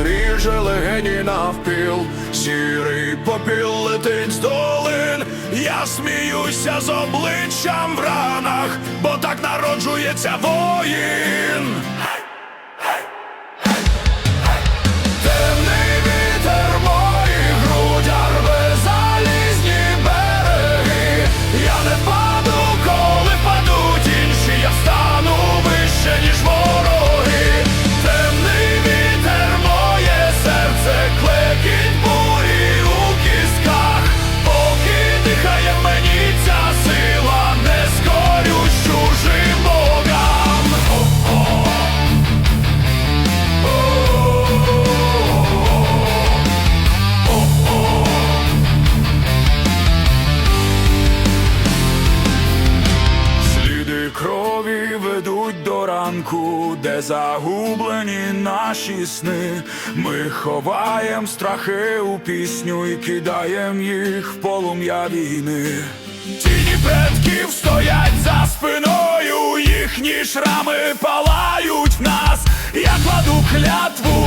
ріже легені навпіл, сірий попіл летить з долин. Я сміюся з обличчям в ранах, бо так народжується воїн. Ведуть до ранку, де загублені наші сни. Ми ховаєм страхи у пісню і кидаєм їх в полум'я війни. Тіні предків стоять за спиною, їхні шрами палають в нас. Я кладу клятву